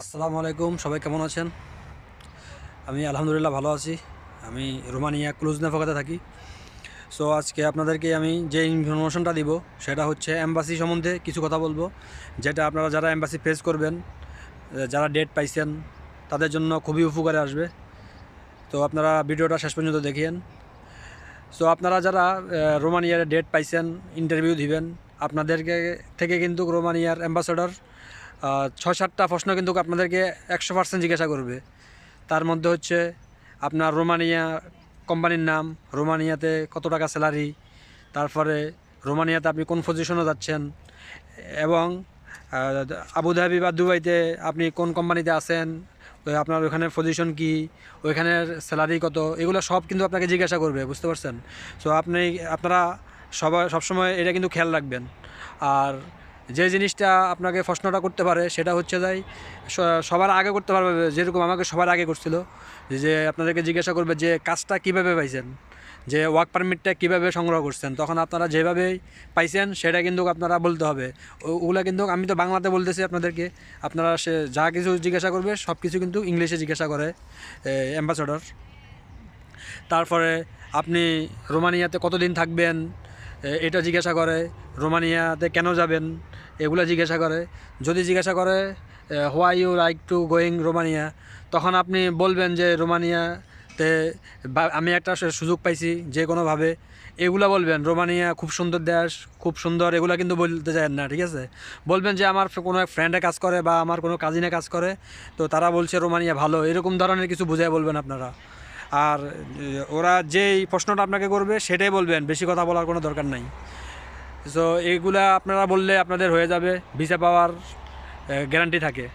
আসসালামু আলাইকুম, সবাই কেমন আছেন? আমি আলহামদুলিল্লাহ ভালো আছি। আমি রোমানিয়া ক্লুজনেফাকাতে থাকি। সো আজকে আপনাদেরকে আমি যে ইনফরমেশনটা দিব, সেটা হচ্ছে অ্যাম্বাসি সম্বন্ধে কিছু কথা বলব। যেটা আপনারা যারা অ্যাম্বাসি ফেস করবেন, যারা ডেট পাইছেন, তাদের জন্য খুবই উপকারে আসবে। তো আপনারা ভিডিওটা শেষ পর্যন্ত দেখিয়েন সো আপনারা যারা রোমানিয়ার ডেট পাইছেন ইন্টারভিউ দিবেন, আপনাদেরকে থেকে কিন্তু রোমানিয়ার অ্যাম্বাসেডর ছয় সাতটা প্রশ্ন কিন্তু আপনাদেরকে একশো পার্সেন্ট জিজ্ঞাসা করবে। তার মধ্যে হচ্ছে আপনার রোমানিয়া কোম্পানির নাম, রোমানিয়াতে কত টাকা স্যালারি তারপরে রোমানিয়াতে আপনি কোন পজিশনে যাচ্ছেন, এবং আবুধাবি বা দুবাইতে আপনি কোন কোম্পানিতে আছেন আপনার ওখানে পজিশন কি ওইখানের স্যালারি কত, এগুলো সব কিন্তু আপনাকে জিজ্ঞাসা করবে, বুঝতে পারছেন? সো আপনি, আপনারা সবাই, সবসময় এটা কিন্তু খেয়াল রাখবেন। আর যে জিনিসটা আপনাকে প্রশ্নটা করতে পারে সেটা হচ্ছে যাই সবার আগে করতে পারবে যেরকম আমাকে সবার আগে করছিল, যে আপনাদেরকে জিজ্ঞাসা করবে যে কাজটা কীভাবে পাইছেন, যে ওয়ার্ক পারমিটটা কীভাবে সংগ্রহ করছেন, তখন আপনারা যেভাবে পাইছেন সেটা কিন্তু আপনারা বলতে হবে। ওগুলা কিন্তু আমি তো বাংলাতে বলতেছি আপনাদেরকে, আপনারা সে যা কিছু জিজ্ঞাসা করবে সব কিছু কিন্তু ইংলিশে জিজ্ঞাসা করে অ্যাম্বাসেডর তারপরে আপনি রোমানিয়াতে কতদিন থাকবেন এটা জিজ্ঞাসা করে, রোমানিয়াতে কেন যাবেন? এগুলো জিজ্ঞাসা করে। যদি জিজ্ঞাসা করে why you like to going Romania? তখন আপনি বলবেন যে, রোমানিয়াতে আমি একটা সুযোগ পাইছি যে কোনোভাবে এগুলো বলবেন, রোমানিয়া খুব সুন্দর দেশ, খুব সুন্দর, এগুলো কিন্তু বলতে চান না, ঠিক আছে? বলবেন যে, আমার কোনো এক ফ্রেন্ডে কাজ করে বা আমার কোনো কাজিনে কাজ করে, তো তারা বলছে, রোমানিয়া ভালো। এরকম ধরনের কিছু বুঝাই বলবেন আপনারা। আর ওরা যেই প্রশ্নটা আপনাকে করবে সেটাই বলবেন, বেশি কথা বলার কোনো দরকার নাই। সো এগুলা আপনারা বললে আপনাদের হয়ে যাবে ভিসা পাওয়ার গ্যারান্টি থাকে।